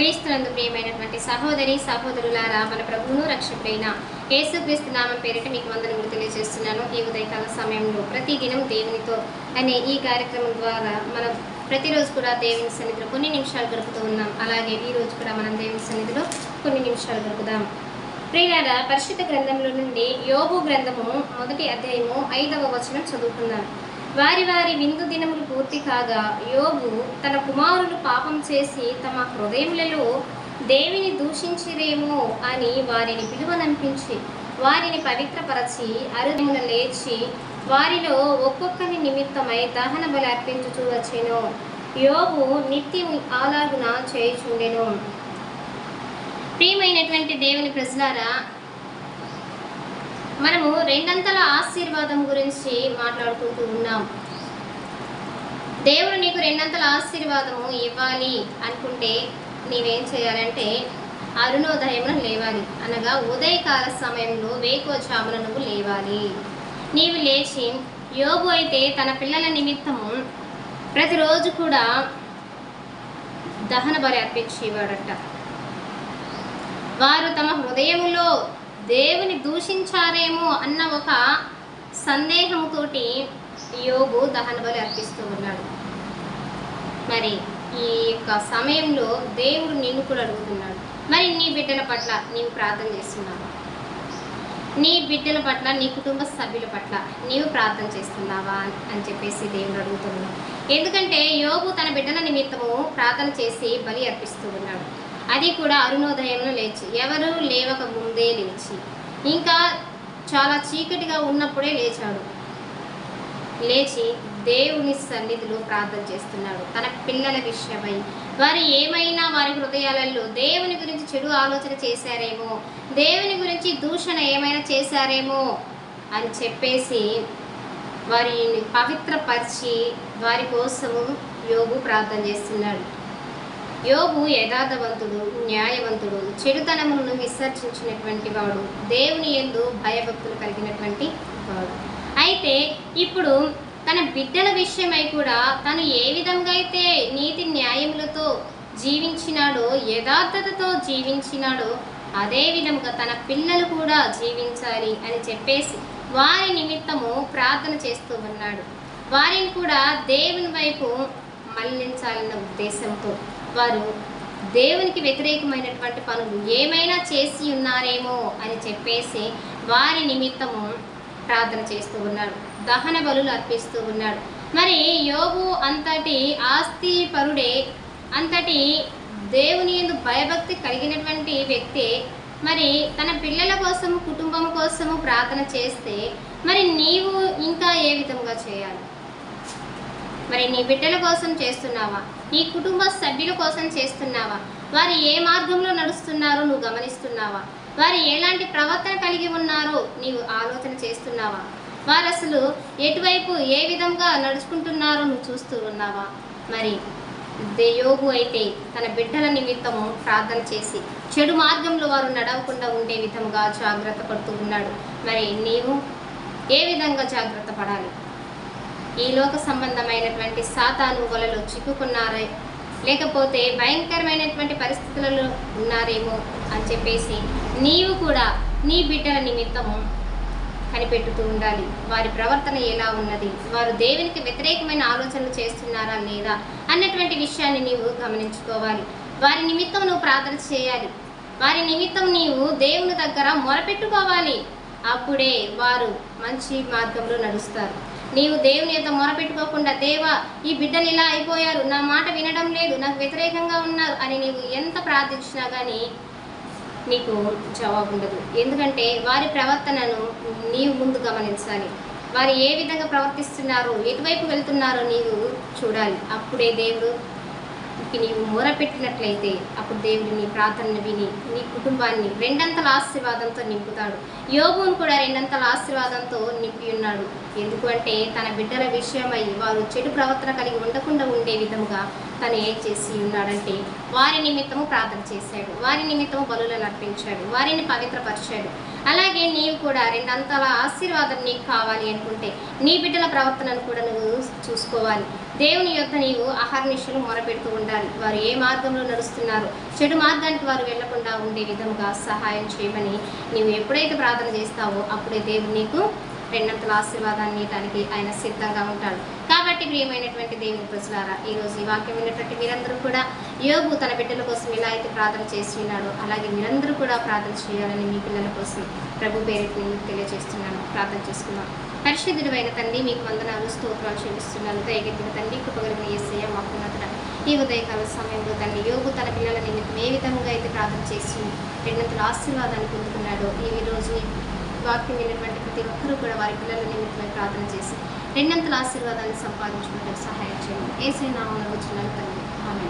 క్రీస్తునందు ప్రియమైనటువంటి సహోదరి సహోదరులారా మన ప్రభువును రక్షకుడైన యేసుక్రీస్తు నామం పేరిట మీకు వందనములు తెలియజేస్తున్నాను. ఈ ఉదయకాల సమయంలో ప్రతి దినం దేవునితో అనే ఈ కార్యక్రమం ద్వారా మనం ప్రతిరోజు కూడా దేవుని సన్నిధిలో కొన్ని నిమిషాలు గడుపుతూ ఉన్నాం. అలాగే ఈ రోజు కూడా మనం దేవుని సన్నిధిలో కొన్ని నిమిషాలు గడుపుదాం. ప్రియారా పరిశుద్ధ గ్రంథంలో నుండి యోగు గ్రంథము మొదటి అధ్యాయము ఐదవ వచనం చదువుకుందాం. వారి వారి విందు దినములు పూర్తి కాగా యోగు తన కుమారులు పాపం చేసి తమ హృదయములలో దేవిని దూషించిరేమో అని వారిని పిలువనంపించి వారిని పవిత్రపరచి అరుదిన లేచి వారిలో ఒక్కొక్కరి నిమిత్తమై దహన బలి అర్పించుచూ వచ్చెను. యోగు నిత్యం ఆలాగున చేయుచుండెను. ప్రియమైనటువంటి దేవుని ప్రజలారా మనము రెండంతల ఆశీర్వాదం గురించి మాట్లాడుకుంటూ ఉన్నాం. దేవుడు నీకు రెండంతల ఆశీర్వాదము ఇవ్వాలి అనుకుంటే నీవేం చేయాలంటే అరుణోదయంలో లేవాలి. అనగా ఉదయకాల సమయంలో వేకోజామున నువ్వు లేవాలి. నీవు లేచి యోగు అయితే తన పిల్లల నిమిత్తము ప్రతిరోజు కూడా దహన బలి అర్పించేవాడట. వారు తమ హృదయములో దేవుని దూషించారేమో అన్న ఒక సందేహంతోటి యోగు దహన బలి అర్పిస్తూ ఉన్నాడు. మరి ఈ యొక్క సమయంలో దేవుడు నిన్ను కూడా అడుగుతున్నాడు. మరి నీ బిడ్డల పట్ల నీవు ప్రార్థన చేస్తున్నావా? నీ బిడ్డల పట్ల నీ కుటుంబ సభ్యుల పట్ల నీవు ప్రార్థన చేస్తున్నావా అని చెప్పేసి దేవుడు అడుగుతున్నాడు. ఎందుకంటే యోగు తన బిడ్డల నిమిత్తము ప్రార్థన చేసి బలి అర్పిస్తూ ఉన్నాడు. అది కూడా అరుణోదయంలో లేచి ఎవరు లేవక ముందే లేచి ఇంకా చాలా చీకటిగా ఉన్నప్పుడే లేచాడు. లేచి దేవుని సన్నిధిలో ప్రార్థన చేస్తున్నాడు. తన పిల్లల విషయమై వారు ఏమైనా వారి హృదయాలలో దేవుని గురించి చెడు ఆలోచన చేశారేమో దేవుని గురించి దూషణ ఏమైనా చేశారేమో అని చెప్పేసి వారిని పవిత్రపరిచి వారి కోసము యోగు ప్రార్థన చేస్తున్నాడు. యోగు యథార్థవంతుడు న్యాయవంతుడు చెడుతనములను విసర్జించినటువంటి వాడు దేవుని ఎందు భయభక్తులు కలిగినటువంటి వాడు. అయితే ఇప్పుడు తన బిడ్డల విషయమై కూడా తను ఏ విధంగా అయితే నీతి న్యాయములతో జీవించినాడో యథార్థతతో జీవించినాడో అదే విధముగా తన పిల్లలు కూడా జీవించాలి అని చెప్పేసి వారి నిమిత్తము ప్రార్థన చేస్తూ ఉన్నాడు. వారిని కూడా దేవుని వైపు మళ్ళించాలన్న ఉద్దేశంతో. వారు దేవునికి వ్యతిరేకమైనటువంటి పనులు ఏమైనా చేసి ఉన్నారేమో అని చెప్పేసి వారి నిమిత్తము ప్రార్థన చేస్తూ ఉన్నాడు. దహన బలులు అర్పిస్తూ ఉన్నాడు. మరి యోగు అంతటి ఆస్తి పరుడే అంతటి దేవుని ఎందు భయభక్తి కలిగినటువంటి వ్యక్తి మరి తన పిల్లల కోసము కుటుంబం కోసము ప్రార్థన చేస్తే మరి నీవు ఇంకా ఏ విధంగా చేయాలి? మరి నీ బిడ్డల కోసం చేస్తున్నావా? నీ కుటుంబ సభ్యుల కోసం చేస్తున్నావా? వారు ఏ మార్గంలో నడుస్తున్నారో నువ్వు గమనిస్తున్నావా? వారు ఎలాంటి ప్రవర్తన కలిగి ఉన్నారో నీవు ఆలోచన చేస్తున్నావా? వారు అసలు ఎటువైపు ఏ విధంగా నడుచుకుంటున్నారో నువ్వు చూస్తూ ఉన్నావా? మరి యోగు అయితే తన బిడ్డల నిమిత్తము ప్రార్థన చేసి చెడు మార్గంలో వారు నడవకుండా ఉండే విధంగా జాగ్రత్త పడుతూ ఉన్నాడు. మరి నీవు ఏ విధంగా జాగ్రత్త పడాలి? ఈ లోక సంబంధమైనటువంటి సాతాను వలలో చిక్కుకున్నారే. లేకపోతే భయంకరమైనటువంటి పరిస్థితులలో ఉన్నారేమో అని చెప్పేసి నీవు కూడా నీ బిడ్డల నిమిత్తము కనిపెట్టుతూ ఉండాలి. వారి ప్రవర్తన ఎలా ఉన్నది? వారు దేవునికి వ్యతిరేకమైన ఆలోచనలు చేస్తున్నారా లేదా? అన్నటువంటి విషయాన్ని నీవు గమనించుకోవాలి. వారి నిమిత్తం నువ్వు ప్రార్థన చేయాలి. వారి నిమిత్తం నీవు దేవుని దగ్గర మొరపెట్టుకోవాలి. అప్పుడే వారు మంచి మార్గంలో నడుస్తారు. నీవు దేవుని యొక్క మొరపెట్టుకోకుండా దేవా ఈ బిడ్డలు ఇలా అయిపోయారు నా మాట వినడం లేదు నాకు వ్యతిరేకంగా ఉన్నారు అని నీవు ఎంత ప్రార్థించినా కానీ నీకు జవాబు ఉండదు. ఎందుకంటే వారి ప్రవర్తనను నీవు ముందు గమనించాలి. వారు ఏ విధంగా ప్రవర్తిస్తున్నారో ఎటువైపు వెళ్తున్నారో నీవు చూడాలి. అప్పుడే దేవుడు నీవు మొరపెట్టినట్లయితే అప్పుడు దేవుడు నీ ప్రార్థనను విని నీ కుటుంబాన్ని రెండంతల ఆశీర్వాదంతో నింపుతాడు. యోగును కూడా రెండంతల ఆశీర్వాదంతో నింపి ఉన్నాడు. ఎందుకంటే తన బిడ్డల విషయమై వారు చెడు ప్రవర్తన కలిగి ఉండకుండా ఉండే విధముగా తను ఏం చేసి ఉన్నాడంటే వారి నిమిత్తము ప్రార్థన చేశాడు. వారి నిమిత్తము బలులను అర్పించాడు. వారిని పవిత్రపరిచాడు. అలాగే నీవు కూడా రెండంతల ఆశీర్వాదం నీకు కావాలి అనుకుంటే నీ బిడ్డల ప్రవర్తనను కూడా నువ్వు చూసుకోవాలి. దేవుని యొక్క నీవు అహర్నిశలు మొరపెడుతూ ఉండాలి. వారు ఏ మార్గంలో నడుస్తున్నారు? చెడు మార్గానికి వారు వెళ్ళకుండా ఉండే విధంగా సహాయం చేయమని నీవు ఎప్పుడైతే ప్రార్థన చేస్తావో అప్పుడే దేవుడు నీకు రెండంతల ఆశీర్వాదాన్ని ఇవ్వడానికి ఆయన సిద్ధంగా ఉంటాడు. కాబట్టి ప్రియమైనటువంటి దేవుని ప్రజలారా ఈరోజు ఈ వాక్యం విన్నటువంటి మీరందరూ కూడా యోగు తన బిడ్డల కోసం ఎలా అయితే ప్రార్థన చేస్తున్నాడు అలాగే మీరందరూ కూడా ప్రార్థన చేయాలని మీ పిల్లల కోసం ప్రభు పేరు తెలియజేస్తున్నాను. ప్రార్థన చేసుకున్నాను పరిశుద్ధుడైన తండ్రి మీకు వందనాలు స్తోత్రాలు చెల్లిస్తున్నాను. దయగట్టిన తండ్రి కృపగలిగిన ఏసయ్య మాకు ఈ ఉదయకాల సమయంలో తండ్రి యోగు తన పిల్లల నిమిత్తం ఏ విధంగా అయితే ప్రార్థన చేసి రెండంతల ఆశీర్వాదాన్ని పొందుకున్నాడో ఈ రోజు వాక్యం విన్నటువంటి ప్రతి ఒక్కరూ కూడా వారి పిల్లల నిమిత్తమై ప్రార్థన చేసి రెండంతల ఆశీర్వాదాన్ని సంపాదించుకుంటే సహాయం చేయండి. ఏసై నామం వచ్చిన తండ్రి. ఆమె